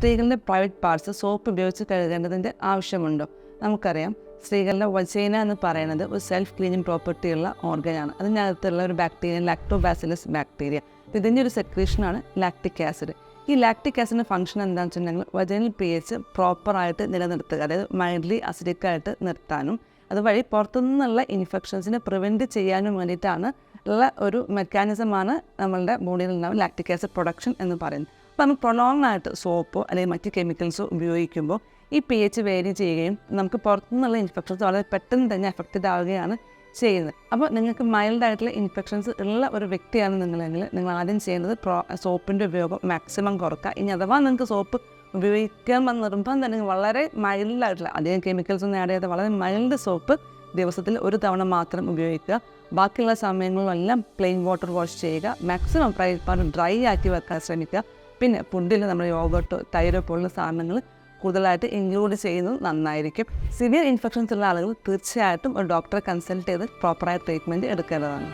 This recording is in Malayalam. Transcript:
സ്ത്രീകളുടെ പ്രൈവറ്റ് പാർട്സ് സോപ്പ് ഉപയോഗിച്ച് കഴുകേണ്ടതിന്റെ ആവശ്യമുണ്ടോ. നമുക്കറിയാം സ്ത്രീകളുടെ വജൈന എന്ന് പറയുന്നത് ഒരു സെൽഫ് ക്ലീനിങ് പ്രോപ്പർട്ടിയുള്ള ഓർഗനാണ് അതിനകത്തുള്ള ഒരു ബാക്ടീരിയ ലാക്ടോബാസിലസ് ബാക്ടീരിയ ഇതിന്റെ ഒരു സെക്രീഷനാണ് ലാക്ടിക് ആസിഡ് ഈ ലാക്ടിക് ആസിഡിന്റെ ഫംഗ്ഷൻ എന്താണെന്ന് വെച്ചിട്ടുണ്ടെങ്കിൽ വജൈനൽ പി എച്ച് പ്രോപ്പറായിട്ട് നിലനിർത്തുക അതായത് മൈൽഡ്ലി അസിഡിക്കായിട്ട് നിർത്താനും അതുവഴി പുറത്തുനിന്നുള്ള ഇൻഫെക്ഷൻസിനെ പ്രിവെന്റ് ചെയ്യാനും വേണ്ടിയിട്ടാണ് ഉള്ള ഒരു മെക്കാനിസമാണ് നമ്മളുടെ ബോഡിയിൽ ഉണ്ടാവും ലാക്ടിക് ആസിഡ് പ്രൊഡക്ഷൻ എന്ന് പറയുന്നത്. നമ്മൾ പ്രൊലോങ് ആയിട്ട് സോപ്പോ അല്ലെങ്കിൽ മറ്റ് കെമിക്കൽസോ ഉപയോഗിക്കുമ്പോൾ ഈ പി എച്ച് വേരി ചെയ്യുകയും നമുക്ക് പുറത്തുനിന്നുള്ള ഇൻഫെക്ഷൻസ് വളരെ പെട്ടെന്ന് തന്നെ എഫക്റ്റഡ് ആവുകയാണ് ചെയ്യുന്നത്. അപ്പോൾ നിങ്ങൾക്ക് മൈൽഡ് ആയിട്ടുള്ള ഇൻഫെക്ഷൻസ് ഉള്ള ഒരു വ്യക്തിയാണ് നിങ്ങളെങ്കിൽ നിങ്ങൾ ആദ്യം ചെയ്യുന്നത് പ്രോ സോപ്പിന്റെ ഉപയോഗം മാക്സിമം കുറക്കുക. ഇനി അഥവാ നിങ്ങൾക്ക് സോപ്പ് ഉപയോഗിക്കാൻ നിർബന്ധം തന്നെ വളരെ മൈൽഡായിട്ടുള്ള അധികം കെമിക്കൽസ് ഒന്നും ആഡ് ചെയ്യാതെ വളരെ മൈൽഡ് സോപ്പ് ദിവസത്തിൽ ഒരു തവണ മാത്രം ഉപയോഗിക്കുക. ബാക്കിയുള്ള സമയങ്ങളിലെല്ലാം പ്ലെയിൻ വാട്ടർ വാഷ് ചെയ്യുക. മാക്സിമം ഡ്രൈ ആക്കി വെക്കാൻ ശ്രമിക്കുക. പിന്നെ പുണ്ടിൽ നമ്മൾ യോഗട്ടോ തൈരോ പോലുള്ള സാധനങ്ങൾ കൂടുതലായിട്ട് ഇൻക്ലൂഡ് ചെയ്യുന്നത് നന്നായിരിക്കും. സിവിയർ ഇൻഫെക്ഷൻസ് ഉള്ള ആളുകൾ തീർച്ചയായിട്ടും ഒരു ഡോക്ടറെ കൺസൾട്ട് ചെയ്ത് പ്രോപ്പറായ ട്രീറ്റ്മെന്റ് എടുക്കേണ്ടതാണ്.